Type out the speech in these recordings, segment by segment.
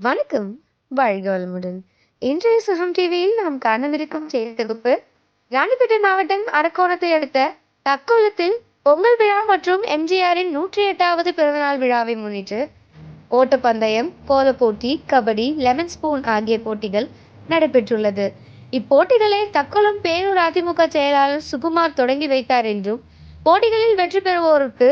வணக்கம். வாழ்க வளமுடன் இன்றைய சுகம் டிவியில் நாம் காணவிருக்கும் செய்தி தொகுப்பு ராணிப்பேட்டை மாவட்டம் அரக்கோணத்தை அடுத்த தக்கோலத்தில் பொங்கல் விழா மற்றும் எம்ஜிஆரின் நூற்றி எட்டாவது பிறந்தநாள் விழாவை முன்னிட்டு ஓட்டப்பந்தயம் கோல போட்டி கபடி லெமன் ஸ்பூன் ஆகிய போட்டிகள் நடைபெற்றுள்ளது. இப்போட்டிகளை தக்கோலம் பேரூர் அதிமுக செயலாளர் சுகுமார் தொடங்கி வைத்தார் என்றும் போட்டிகளில் வெற்றி பெறுவோருக்கு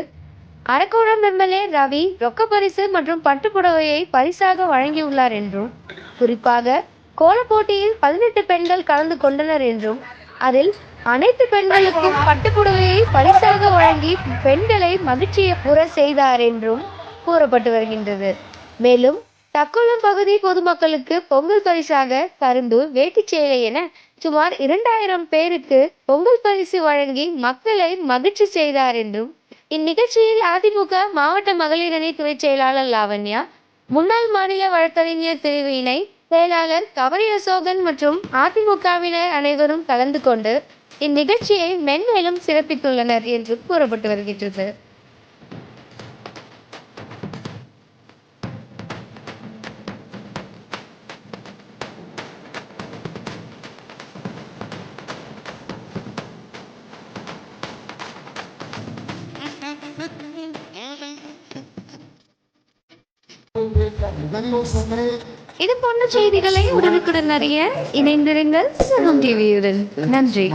அரக்கோணம் எம்எல்ஏ ரவி ரொக்க பரிசு மற்றும் பட்டுப்புடவையை பரிசாக வழங்கியுள்ளார் என்றும் குறிப்பாக கோலப் போட்டியில் பதினெட்டு பெண்கள் கலந்து கொண்டனர் என்றும் அதில் அனைத்து பெண்களுக்கும் பட்டுப்புடவையை பரிசாக வழங்கி பெண்களை மகிழ்ச்சியை புற செய்தார் என்றும் கூறப்பட்டு வருகின்றது. மேலும் தக்கோலம் பகுதி பொதுமக்களுக்கு பொங்கல் பரிசாக கரும்பு வேட்டி சேலை என சுமார் இரண்டாயிரம் பேருக்கு பொங்கல் பரிசு வழங்கி மக்களை மகிழ்ச்சி செய்தார் என்றும் இந்நிகழ்ச்சியில் அதிமுக மாவட்ட மகளிர் அணி துணை செயலாளர் லாவண்யா முன்னாள் மாநில வழக்கறிஞர் பிரிவு இணை செயலாளர் கவரி அசோகன் மற்றும் அதிமுகவினர் அனைவரும் கலந்து கொண்டு இந்நிகழ்ச்சியை மென்மேலும் சிறப்பித்துள்ளனர் என்று கூறப்பட்டு வருகின்றது. இது போன்ற செய்திகளை உடனுக்குடன் அறிய இணைந்திருங்கள் சகம் டிவியுடன் நன்றி